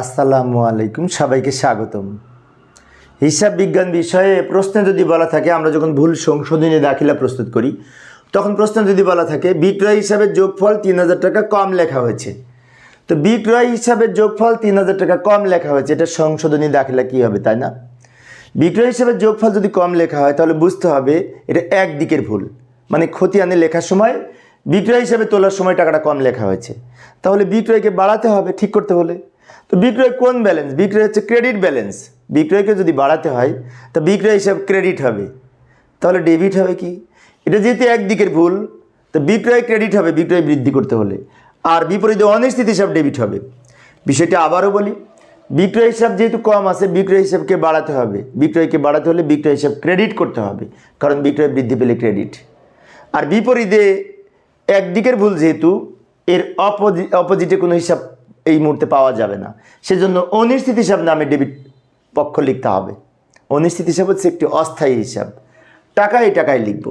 আসসালামু আলাইকুম, সবাইকে স্বাগতম। হিসাব বিজ্ঞান বিষয়ে প্রশ্নে যদি বলা থাকে, আমরা যখন ভুল সংশোধনী দাখিলা প্রস্তুত করি, তখন প্রশ্নে যদি বলা থাকে, বিক্রয় হিসাবে যোগফল তিন হাজার টাকা কম লেখা হয়েছে। তো বিক্রয় হিসাবে যোগফল তিন হাজার টাকা কম লেখা হয়েছে, এটা সংশোধনী দাখিলা কী হবে, তাই না? বিক্রয় হিসাবে যোগফল যদি কম লেখা হয়, তাহলে বুঝতে হবে এটা এক দিকের ভুল। মানে খতিয়ানে লেখার সময়, বিক্রয় হিসাবে তোলার সময় টাকাটা কম লেখা হয়েছে। তাহলে বিক্রয়কে বাড়াতে হবে ঠিক করতে হলে। তো বিক্রয় কোন ব্যালেন্স বিক্রয় হচ্ছে ক্রেডিট ব্যালেন্স বিক্রয়কে যদি বাড়াতে হয়, তো বিক্রয় হিসাব ক্রেডিট হবে। তাহলে ডেবিট হবে কি? এটা যেহেতু একদিকের ভুল, তো বিক্রয় ক্রেডিট হবে বিক্রয় বৃদ্ধি করতে হলে। আর বিপরীতে অনিশ্চিত হিসাব ডেবিট হবে। বিষয়টা আবারও বলি, বিক্রয় হিসাব যেহেতু কম আছে, বিক্রয় হিসাবকে বাড়াতে হবে। বিক্রয়কে বাড়াতে হলে বিক্রয় হিসাব ক্রেডিট করতে হবে, কারণ বিক্রয় বৃদ্ধি পেলে ক্রেডিট আর বিপরীতে একদিকের ভুল যেহেতু, এর অপোজি অপোজিটে কোনো হিসাব এই মুহূর্তে পাওয়া যাবে না। সেজন্য অনিশ্চিত হিসাব নামে ডেবিট পক্ষ লিখতে হবে। অনিশ্চিত হিসাব হচ্ছে একটি অস্থায়ী হিসাব। টাকায় টাকায় লিখব।